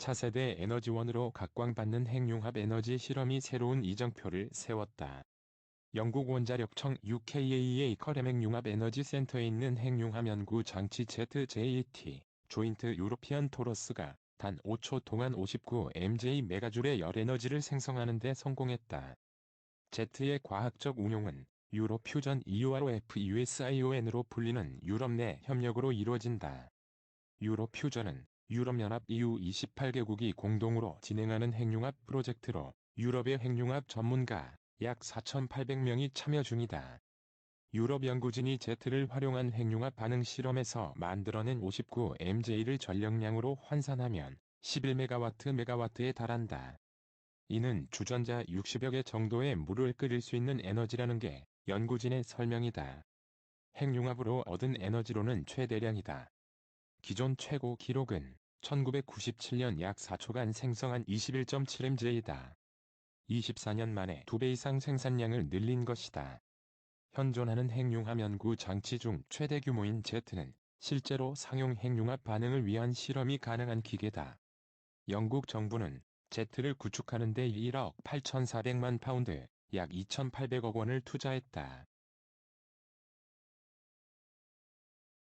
차세대 에너지원으로 각광받는 핵융합 에너지 실험이 새로운 이정표를 세웠다. 영국 원자력청 UKAEA 커렘 핵융합 에너지 센터에 있는 핵융합 연구 장치 ZJT 조인트 유로피언 토러스가 단 5초 동안 59mJ 메가줄의 열 에너지를 생성하는 데 성공했다. Z의 과학적 운용은 유로 퓨전 EUROF USION으로 불리는 유럽 내 협력으로 이루어진다. 유로 퓨전은 유럽연합 EU 28개국이 공동으로 진행하는 핵융합 프로젝트로 유럽의 핵융합 전문가 약 4,800명이 참여 중이다. 유럽 연구진이 Z를 활용한 핵융합 반응 실험에서 만들어낸 59mJ를 전력량으로 환산하면 11MW 메가와트에 달한다. 이는 주전자 60여 개 정도의 물을 끓일 수 있는 에너지라는 게 연구진의 설명이다. 핵융합으로 얻은 에너지로는 최대량이다. 기존 최고 기록은 1997년 약 4초간 생성한 21.7mJ이다. 24년 만에 2배 이상 생산량을 늘린 것이다. 현존하는 핵융합 연구 장치 중 최대 규모인 Z는 실제로 상용 핵융합 반응을 위한 실험이 가능한 기계다. 영국 정부는 Z를 구축하는 데 1억 8,400만 파운드, 약 2,800억 원을 투자했다.